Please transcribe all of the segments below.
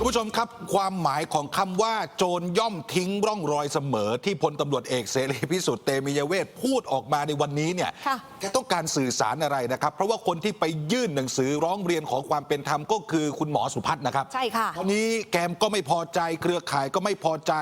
คุณผู้ชมครับความหมายของคำว่าโจรย่อมทิ้งร่องรอยเสมอ ที่พลตำรวจเอกเสรีพิสุทธิ์เตมียเวทพูดออกมาในวันนี้เนี่ยค่ะแกต้องการสื่อสารอะไรนะครับ เพราะว่าคนที่ไปยื่นหนังสือร้องเรียนขอความเป็นธรรมก็คือคุณหมอสุพัฒน์นะครับใช่ค่ะตอนนี้แกมก็ไม่พอใจเครือข่ายก็ไม่พอใจ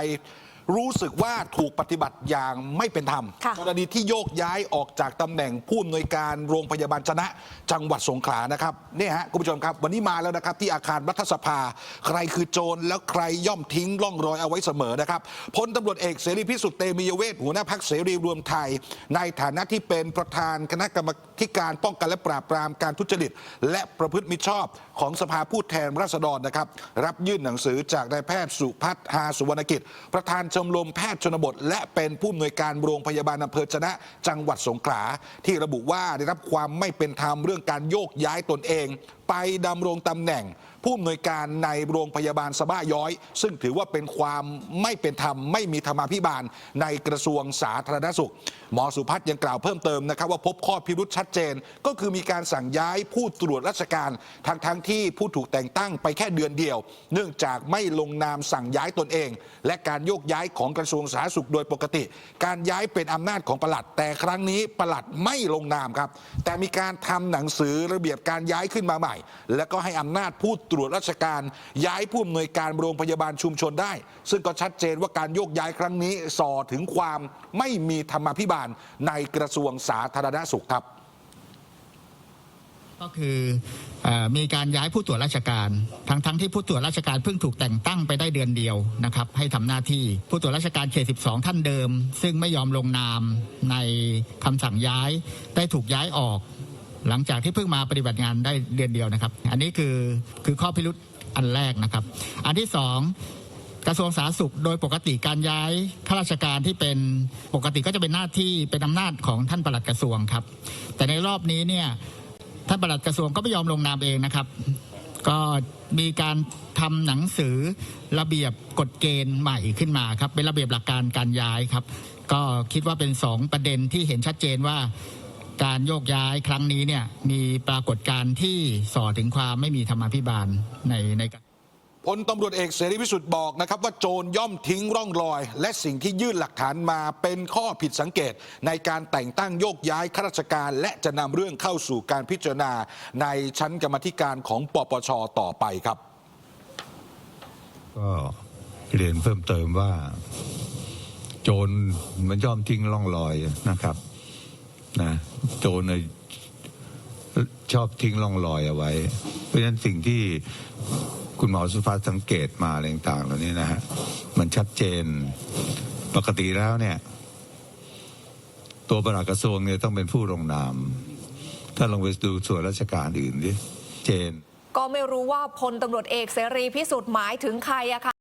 รู้สึกว่าถูกปฏิบัติอย่างไม่เป็นธรรมค่ะ กรณีที่โยกย้ายออกจากตำแหน่งผู้อำนวยการโรงพยาบาลชนะ จังหวัดสงขลานะครับเนี่ยฮะคุณผู้ชมครับ วันนี้มาแล้วนะครับ ที่อาคารรัฐสภา ใครคือโจรแล้วใครย่อมทิ้งร่องรอยเอาไว้เสมอนะครับพลตำรวจเอกเสรีพิสุทธิ์เตมียเวทหัวหน้าพักเสรีรวมไทย ในฐานะที่เป็นประธานคณะกรรมการป้องกันและปราบปรามการทุจริต และประพฤติมิชอบของสภาผู้แทนราษฎรนะครับ รับยื่นหนังสือจากนายแพทย์สุพัฒน์ฮาสุวรรณกิจ ประธานชมรมแพทย์ชนบท และเป็นผู้อำนวยการโรงพยาบาลอำเภอชนะ จังหวัดสงขลาที่ระบุว่าได้รับความไม่เป็นธรรมเรื่องการโยกย้ายตนเองไปดำรงตำแหน่ง ผู้อำนวยการในโรงพยาบาลสะบ้าย้อย ซึ่งถือว่าเป็นความไม่เป็นธรรม ไม่มีธรรมาภิบาล ในกระทรวงสาธารณสุข หมอสุพัฒน์ยังกล่าวเพิ่มเติมนะครับว่าพบข้อพิรุษชัดเจน ก็คือมีการสั่งย้ายผู้ตรวจราชการทั้งทั้งที่ผู้ถูกแต่งตั้งไปแค่เดือนเดียว เนื่องจากไม่ลงนามสั่งย้ายตนเอง และการโยกย้ายของกระทรวงสาธารณสุขโดยปกติ การย้ายเป็นอำนาจของปลัด แต่ครั้งนี้ปลัดไม่ลงนามครับแต่มีการทำหนังสือระเบียบการย้ายขึ้นมาใหม่แล้วก็ให้อำนาจผู้ตรวจราชการ ย้ายผู้อำนวยการโรงพยาบาลชุมชนได้ ซึ่งก็ชัดเจนว่าการโยกย้ายครั้งนี้ส่อถึงความไม่มีธรรมาภิบาลในกระทรวงสาธารณสุขครับก็คืออมีการย้ายผู้ตรวจราชการ ทั้งทั้งที่ผู้ตรวจราชการเพิ่งถูกแต่งตั้งไปได้เดือนเดียวนะครับให้ทำหน้าที่ผู้ตรวจราชการเขต 12 ท่านเดิม ซึ่งไม่ยอมลงนามในคำสั่งย้ายได้ถูกย้ายออก หลังจากที่เพิ่งมาปฏิบัติงานได้เดือนเดียวนะครับ อันนี้คือคือข้อพิรุษอันแรกนะครับ อันที่สองกระทรวงสาธารณสุขโดยปกติการย้ายข้าราชการที่เป็นปกติก็จะเป็นหน้าที่เป็นอำนาจของท่านปลัดกระทรวงครับ แต่ในรอบนี้เนี่ยท่านปลัดกระทรวงก็ไม่ยอมลงนามเองนะครับ ก็มีการทำหนังสือระเบียบกฎเกณฑ์ใหม่ขึ้นมาครับ เป็นระเบียบหลักการการย้ายครับ ก็คิดว่าเป็นสองประเด็นที่เห็นชัดเจนว่า การโยกย้ายครั้งนี้เนี่ยมีปรากฏการณ์ที่ส่อถึงความไม่มีธรรมาภิบาลในในพลตำรวจเอกเสรีพิสุทธิ์บอกนะครับว่าโจรย่อมทิ้งร่องรอย และสิ่งที่ยื่นหลักฐานมาเป็นข้อผิดสังเกต ในการแต่งตั้งโยกย้ายข้าราชการ และจะนำเรื่องเข้าสู่การพิจารณาในชั้นกรรมธิการของปปชต่อไปครับ ก็เรียนเพิ่มเติมว่า โจรมันย่อมทิ้งร่องรอยนะครับ นะโจรน่ชอบทิ้งร่องรอยเอาไว้ เพราะฉะนั้นสิ่งที่คุณหมอสุภาพสังเกตมาอะไรต่างๆเหล่านี้นะฮะมันชัดเจนปกติแล้วเนี่ย ตัวประหลัดกระทรวงเนี่ยต้องเป็นผู้ลงนาม ถ้าลงไปดูส่วนราชการอื่นดิเจน ก็ไม่รู้ว่าพลตำรวจเอกเสรีพิสุทธิ์หมายถึงใครอะค่ะ